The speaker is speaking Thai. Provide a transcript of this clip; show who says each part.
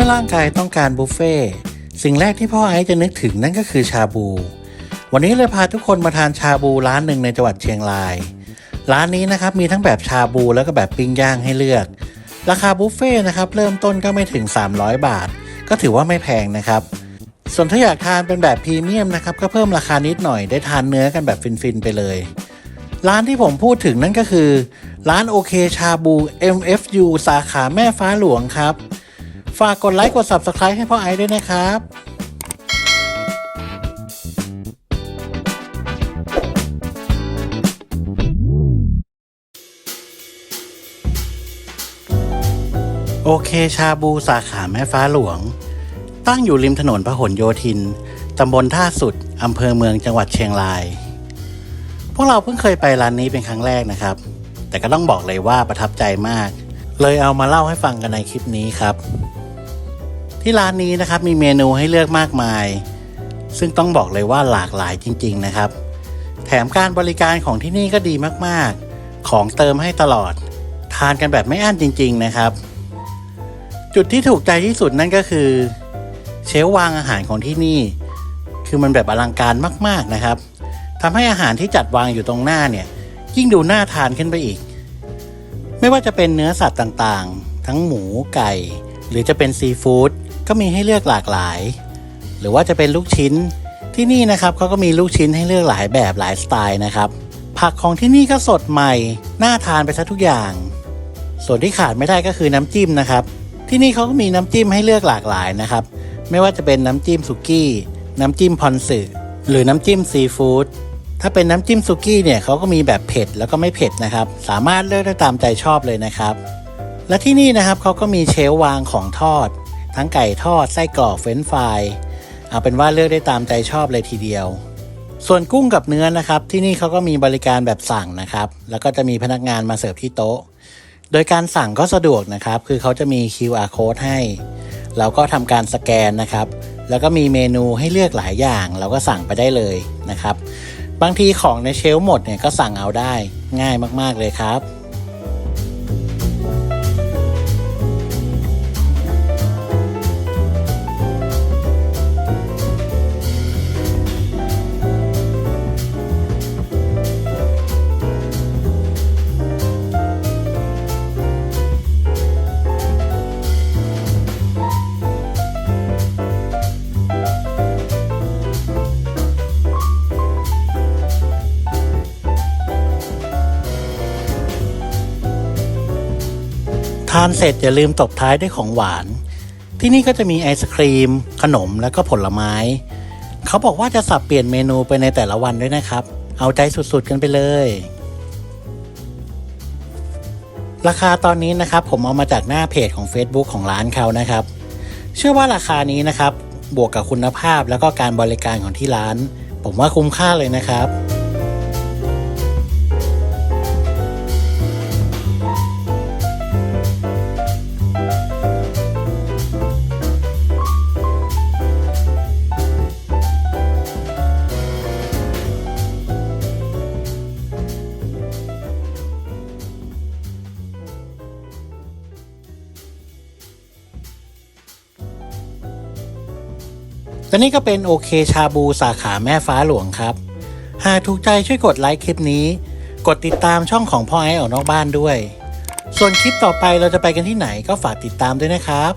Speaker 1: มื่อร่างกายต้องการบุฟเฟ่สิ่งแรกที่พ่อไอซ์จะนึกถึงนั่นก็คือชาบู วันนี้เลยพาทุกคนมาทานชาบูร้านหนึ่งในจังหวัดเชียงราย ร้านนี้นะครับมีทั้งแบบชาบูแล้วก็แบบปิ้งย่างให้เลือก ราคาบุฟเฟ่ต์นะครับเริ่มต้นก็ไม่ถึง 300 บาท ก็ถือว่าไม่แพงนะครับ ส่วนถ้าอยากทานเป็นแบบพรีเมียมนะครับก็เพิ่มราคานิดหน่อยได้ทานเนื้อกันแบบฟินๆไปเลย ร้านที่ผมพูดถึงนั่นก็คือ ร้านโอเคชาบู MFU สาขาแม่ฟ้าหลวงครับ ฝากกดไลค์กด Subscribe ให้พ่อไอซ์ด้วยนะครับโอเคชาบูสาขาแม่ฟ้าหลวง ตั้งอยู่ริมถนนพหลโยธิน ตำบลท่าสุด อำเภอเมืองจังหวัดเชียงราย พวกเราเพิ่งเคยไปร้านนี้เป็นครั้งแรกนะครับ แต่ก็ต้องบอกเลยว่าประทับใจมาก เลยเอามาเล่าให้ฟังกันในคลิปนี้ครับ ที่ร้านนี้นะครับมีเมนูให้เลือกมากมาย ซึ่งต้องบอกเลยว่าหลากหลายจริง ๆ นะครับ แถมการบริการของที่นี่ก็ดีมากๆ ของเติมให้ตลอด ทานกันแบบไม่อั้นจริง ๆ นะครับ จุดที่ถูกใจที่สุดนั่นก็คือ เชลฟ์วางอาหารของที่นี่ คือมันแบบอลังการมาก ๆนะครับทำให้อาหารที่จัดวางอยู่ตรงหน้าเนี่ย ยิ่งดูน่าทานขึ้นไปอีก ไม่ว่าจะเป็นเนื้อสัตว์ต่างๆ ทั้งหมูไก่ หรือจะเป็นซีฟู้ด ก็มีให้เลือกหลากหลาย หรือว่าจะเป็นลูกชิ้นที่นี่นะครับเขาก็มีลูกชิ้นให้เลือกหลายแบบหลายสไตล์นะครับผักของที่นี่ก็สดใหม่ น่าทานไปซะทุกอย่าง ส่วนที่ขาดไม่ได้ก็คือน้ำจิ้มนะครับ ที่นี่เขาก็มีน้ำจิ้มให้เลือกหลากหลายนะครับ ไม่ว่าจะเป็นน้ำจิ้มสุกี้ น้ำจิ้มพอนสึหรือน้ำจิ้มซีฟู้ด ถ้าเป็นน้ำจิ้มสุกี้เนี่ยเขาก็มีแบบเผ็ดแล้วก็ไม่เผ็ดนะครับ สามารถเลือกได้ตามใจชอบเลยนะครับ และที่นี่นะครับเขาก็มีเชลวางของทอด ทั้งไก่ทอดไส้กรอกเฟรนฟรายเอาเป็นว่าเลือกได้ตามใจชอบเลยทีเดียว ส่วนกุ้งกับเนื้อนะครับ ที่นี่เขาก็มีบริการแบบสั่งนะครับ แล้วก็จะมีพนักงานมาเสิร์ฟที่โต๊ะ โดยการสั่งก็สะดวกนะครับ คือเขาจะมี QR code ให้ เราก็ทำการสแกนนะครับ แล้วก็มีเมนูให้เลือกหลายอย่าง เราก็สั่งไปได้เลยนะครับ บางทีของในเชลหมดเนี่ยก็สั่งเอาได้ง่ายมากๆเลยครับานเสร็จอย่าลืมตบท้ายด้วยของหวาน ที่นี่ก็จะมีไอศครีม ขนมแล้วก็ผลไม้ เขาบอกว่าจะสับเปลี่ยนเมนูไปในแต่ละวันด้วยนะครับ เอาใจสุดๆกันไปเลย ราคาตอนนี้นะครับผมเอามาจากหน้าเพจของ Facebook ของร้านเขานะครับ เชื่อว่าราคานี้นะครับ บวกกับคุณภาพแล้วก็การบริการของที่ร้าน ผมว่าคุ้มค่าเลยนะครับ และนี่ก็เป็นโอเคชาบูสาขาแม่ฟ้าหลวงครับ หากถูกใจช่วยกดไลค์คลิปนี้ กดติดตามช่องของพ่อไอ้ออกนอกบ้านด้วย ส่วนคลิปต่อไปเราจะไปกันที่ไหนก็ฝากติดตามด้วยนะครับ